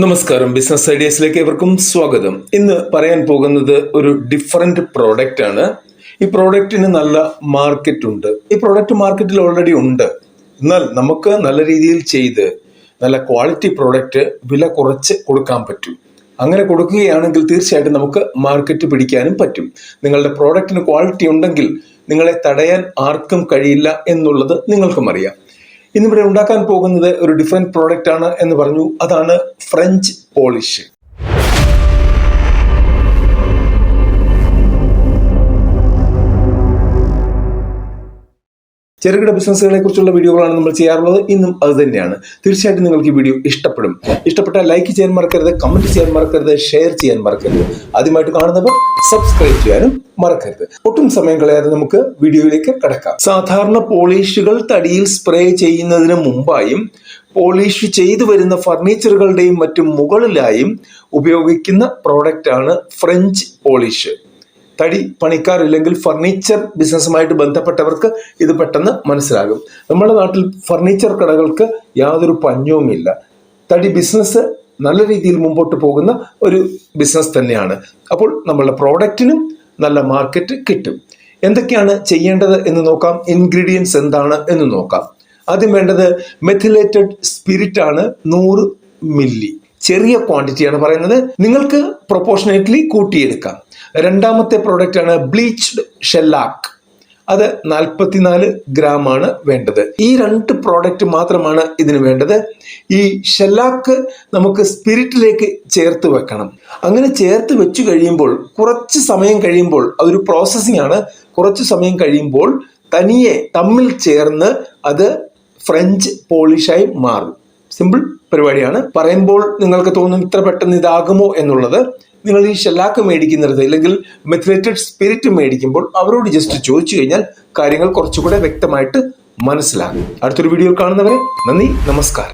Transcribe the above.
നമസ്കാരം. ബിസിനസ് ഐഡിയസിലേക്ക് ഏവർക്കും സ്വാഗതം. ഇന്ന് പറയാൻ പോകുന്നത് ഒരു ഡിഫറെന്റ് പ്രോഡക്റ്റ് ആണ്. ഈ പ്രോഡക്റ്റിന് നല്ല മാർക്കറ്റ് ഉണ്ട്. ഈ പ്രോഡക്റ്റ് മാർക്കറ്റിൽ ഓൾറെഡി ഉണ്ട്. എന്നാൽ നമുക്ക് നല്ല രീതിയിൽ ചെയ്ത് നല്ല ക്വാളിറ്റി പ്രോഡക്റ്റ് വില കുറച്ച് കൊടുക്കാൻ പറ്റും. അങ്ങനെ കൊടുക്കുകയാണെങ്കിൽ തീർച്ചയായിട്ടും നമുക്ക് മാർക്കറ്റ് പിടിക്കാനും പറ്റും. നിങ്ങളുടെ പ്രോഡക്റ്റിന് ക്വാളിറ്റി ഉണ്ടെങ്കിൽ നിങ്ങളെ തടയാൻ ആർക്കും കഴിയില്ല എന്നുള്ളത് നിങ്ങൾക്കും അറിയാം. ഇന്നിവിടെ ഉണ്ടാക്കാൻ പോകുന്നത് ഒരു ഡിഫറെന്റ് പ്രോഡക്റ്റ് ആണ് എന്ന് പറഞ്ഞു. അതാണ് ഫ്രഞ്ച് പോളിഷ് ചെറുകിട ബിസിനസ്സുകളെ കുറിച്ചുള്ള വീഡിയോകളാണ് നമ്മൾ ചെയ്യാറുള്ളത്. ഇന്നും അത് തന്നെയാണ്. തീർച്ചയായിട്ടും നിങ്ങൾക്ക് ഈ വീഡിയോ ഇഷ്ടപ്പെടും. ഇഷ്ടപ്പെട്ടാൽ ലൈക്ക് ചെയ്യാൻ മറക്കരുത് കമന്റ് ചെയ്യാൻ മറക്കരുത് ഷെയർ ചെയ്യാൻ മറക്കരുത്. ആദ്യമായിട്ട് കാണുന്നവർ സബ്സ്ക്രൈബ് ചെയ്യാനും മറക്കരുത്. ഒട്ടും സമയം കളയാതെ നമുക്ക് വീഡിയോയിലേക്ക് കടക്കാം. സാധാരണ പോളിഷുകൾ തടിയിൽ സ്പ്രേ ചെയ്യുന്നതിന് മുമ്പായും പോളിഷ് ചെയ്തു വരുന്ന ഫർണിച്ചറുകളുടെയും മറ്റും മുകളിലായും ഉപയോഗിക്കുന്ന പ്രോഡക്റ്റാണ് ഫ്രഞ്ച് പോളിഷ്. തടി പണിക്കാർ ഇല്ലെങ്കിൽ ഫർണിച്ചർ ബിസിനസ്സുമായിട്ട് ബന്ധപ്പെട്ടവർക്ക് ഇത് പെട്ടെന്ന് മനസ്സിലാകും. നമ്മുടെ നാട്ടിൽ ഫർണിച്ചർ കടകൾക്ക് യാതൊരു പഞ്ഞവുമില്ല തടി ബിസിനസ് നല്ല രീതിയിൽ മുമ്പോട്ട് പോകുന്ന ഒരു ബിസിനസ് തന്നെയാണ്. അപ്പോൾ നമ്മളുടെ പ്രോഡക്റ്റിനും നല്ല മാർക്കറ്റ് കിട്ടും. എന്തൊക്കെയാണ് ചെയ്യേണ്ടത് എന്ന് നോക്കാം? ഇൻഗ്രീഡിയൻസ് എന്താണ് എന്ന് നോക്കാം. ആദ്യം വേണ്ടത് മെഥിലേറ്റഡ് സ്പിരിറ്റ് ആണ് നൂറ് മില്ലി ചെറിയ ക്വാണ്ടിറ്റിയാണ് പറയുന്നത്. നിങ്ങൾക്ക് പ്രൊപ്പോർഷനേറ്റ്ലി കൂട്ടിയെടുക്കാം. രണ്ടാമത്തെ പ്രോഡക്റ്റ് ആണ് ബ്ലീച്ച്ഡ് ഷെല്ലാക്ക് അത് നാൽപ്പത്തിനാല് ഗ്രാം ആണ് വേണ്ടത്. ഈ രണ്ട് പ്രോഡക്റ്റ് മാത്രമാണ് ഇതിന് വേണ്ടത്. ഈ ഷെല്ലാക്ക് നമുക്ക് സ്പിരിറ്റിലേക്ക് ചേർത്ത് വെക്കണം. അങ്ങനെ ചേർത്ത് വെച്ചു കഴിയുമ്പോൾ കുറച്ച് സമയം കഴിയുമ്പോൾ അതൊരു പ്രോസസ്സിംഗ് ആണ്. കുറച്ച് സമയം കഴിയുമ്പോൾ തനിയെ തമ്മിൽ ചേർന്ന് അത് ഫ്രഞ്ച് പോളിഷായി മാറും. സിമ്പിൾ പരിപാടിയാണ്. പറയുമ്പോൾ നിങ്ങൾക്ക് തോന്നും ഇത്ര പെട്ടെന്ന് ഇതാകുമോ എന്നുള്ളത് നിങ്ങൾ ഈ ഷെല്ലാക്ക് മേടിക്കുന്നിടത്ത് അല്ലെങ്കിൽ മെഥിലേറ്റഡ് സ്പിരിറ്റ് മേടിക്കുമ്പോൾ അവരോട് ജസ്റ്റ് ചോദിച്ചു കഴിഞ്ഞാൽ കാര്യങ്ങൾ കുറച്ചുകൂടെ വ്യക്തമായിട്ട് മനസ്സിലാകും. അടുത്തൊരു വീഡിയോ കാണുന്നവരെ നന്ദി നമസ്കാരം.